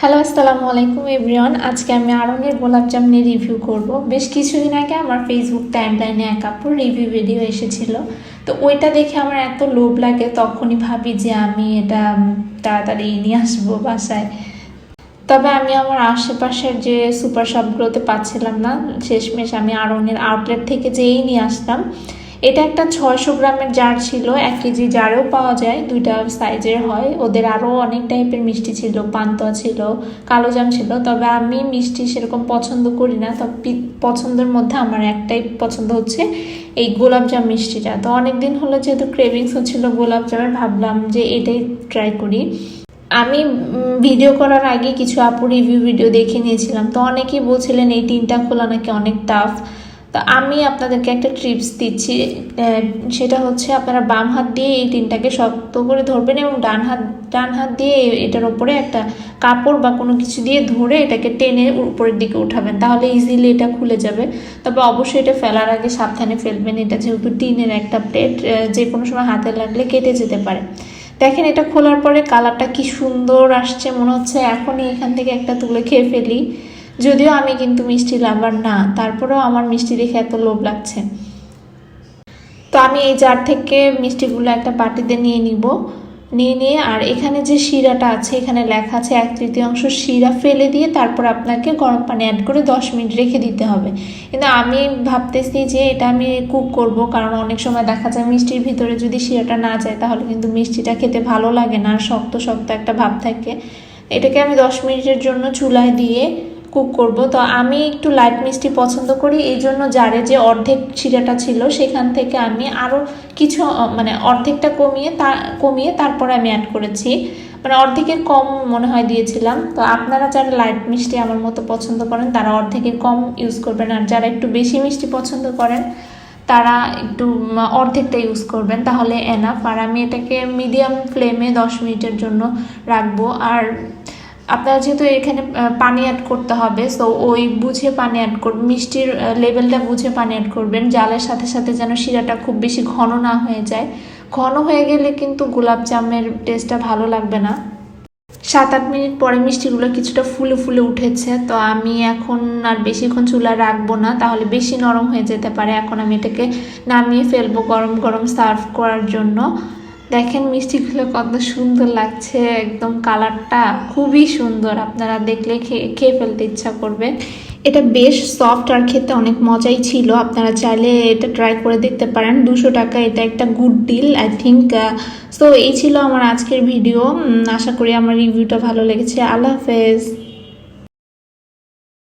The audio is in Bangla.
হ্যালো আসসালামু আলাইকুম এভরিওয়ান আজকে আমি আরঙের গোলাপ জামুনের রিভিউ করব। বেশ কিছুদিন আগে আমার ফেসবুক টাইমলাইনে এক আপুর রিভিউ ভিডিও এসেছিল। তো ওইটা দেখে আমার এত লোভ লাগে, তখনই ভাবি যে আমি এটা তাড়াতাড়ি নিয়ে আসব বাসায়। তবে আমি আমার আশেপাশের যে সুপার শপগুলোতে পাচ্ছিলাম না, শেষমেশ আমি আড়ঙের আউটলেট থেকে যেই নিয়ে আসলাম। এটা একটা ছয়শো গ্রামের জার ছিল, এক কেজি জারেও পাওয়া যায়, দুইটা সাইজের হয়। ওদের আরও অনেক টাইপের মিষ্টি ছিল পান্তুয়া ছিল, কালো জাম ছিল, তবে আমি মিষ্টি সেরকম পছন্দ করি না। তবে পছন্দের মধ্যে আমার একটাই পছন্দ হচ্ছে এই গোলাপ জাম মিষ্টিটা। তো অনেকদিন হলো যেহেতু ক্রেভিংস হচ্ছিল গোলাপ জামের, ভাবলাম যে এটাই ট্রাই করি। আমি ভিডিও করার আগে কিছু আপু রিভিউ ভিডিও দেখে নিয়েছিলাম। তো অনেকেই বলছিলেন, এই টিনটা খোলা নাকি অনেক টাফ তো আমি আপনাদেরকে একটা ট্রিপস দিচ্ছি সেটা হচ্ছে আপনারা বাম হাত দিয়ে এই টিনটাকে শক্ত করে ধরবেন এবং ডান হাত ডান হাত দিয়ে এটার উপরে একটা কাপড় বা কোনো কিছু দিয়ে ধরে এটাকে টেনে উপরের দিকে উঠাবেন, তাহলে ইজিলি এটা খুলে যাবে। তবে অবশ্যই এটা ফেলার আগে সাবধানে ফেলবেন, এটা যেহেতু টিনের একটা প্লেট যে কোনো সময় হাতে লাগলে কেটে যেতে পারে। দেখেন এটা খোলার পরে কালারটা কি সুন্দর আসছে, মনে হচ্ছে এখনই এখান থেকে একটা তুলে খেয়ে ফেলি। যদিও আমি কিন্তু মিষ্টি লাভার না, তারপরেও আমার মিষ্টি দেখে এত লোভ লাগছে। তো আমি এই জার থেকে মিষ্টিগুলো একটা বাটিতে নিয়ে নিব, নিয়ে নিয়ে আর এখানে যে শিরাটা আছে, এখানে লেখা আছে এক তৃতীয়াংশ শিরা ফেলে দিয়ে তারপর আপনাকে গরম পানি অ্যাড করে দশ মিনিট রেখে দিতে হবে। কিন্তু আমি ভাবতেছি যে এটা আমি কুক করব, কারণ অনেক সময় দেখা যায় মিষ্টির ভিতরে যদি শিরাটা না যায়, তাহলে কিন্তু মিষ্টিটা খেতে ভালো লাগে না, আর শক্ত শক্ত একটা ভাব থাকে। এটাকে আমি দশ মিনিটের জন্য চুলায় দিয়ে কুক করব। তো আমি একটু লাইট মিষ্টি পছন্দ করি, এই জন্য জারে যে অর্ধেক শিরাটা ছিল, সেখান থেকে আমি আরও কিছু মানে অর্ধেকটা কমিয়ে তা, কমিয়ে তারপরে আমি অ্যাড করেছি। মানে অর্ধেকের কম মনে হয় দিয়েছিলাম। তো আপনারা যারা লাইট মিষ্টি আমার মতো পছন্দ করেন, তারা অর্ধেকের কম ইউজ করবেন। আর যারা একটু বেশি মিষ্টি পছন্দ করেন, তারা একটু অর্ধেকটা ইউজ করবেন, তাহলে এনাফ আর আমি এটাকে মিডিয়াম ফ্লেমে দশ মিনিটের জন্য রাখব। আর আপনারা যেহেতু এখানে পানি অ্যাড করতে হবে সো ওই বুঝে পানি অ্যাড করবেন মিষ্টির লেভেলটা বুঝে পানি অ্যাড করবেন, জালের সাথে সাথে যেন শিরাটা খুব বেশি ঘন না হয়ে যায়। ঘন হয়ে গেলে কিন্তু গোলাপ জামের টেস্টটা ভালো লাগবে না। সাত আট মিনিট পরে মিষ্টিগুলো কিছুটা ফুলে ফুলে উঠেছে, তো আমি এখন আর বেশিক্ষণ চুলা রাখব না, তাহলে বেশি নরম হয়ে যেতে পারে। এখন আমি এটাকে নামিয়ে ফেলব গরম গরম সার্ভ করার জন্য। দেখেন মিষ্টিগুলো কত সুন্দর লাগছে, একদম কালারটা খুবই সুন্দর। আপনারা দেখলে খেয়ে ফেলতে ইচ্ছা করবে। এটা বেশ সফট আর খেতে অনেক মজাই ছিল। আপনারা চাইলে এটা ট্রাই করে দেখতে পারেন। দুশো টাকা এটা একটা good deal I think so এই ছিল আমার আজকের ভিডিও আশা করি আমার রিভিউটা ভালো লেগেছে। আল্লাহ হাফেজ।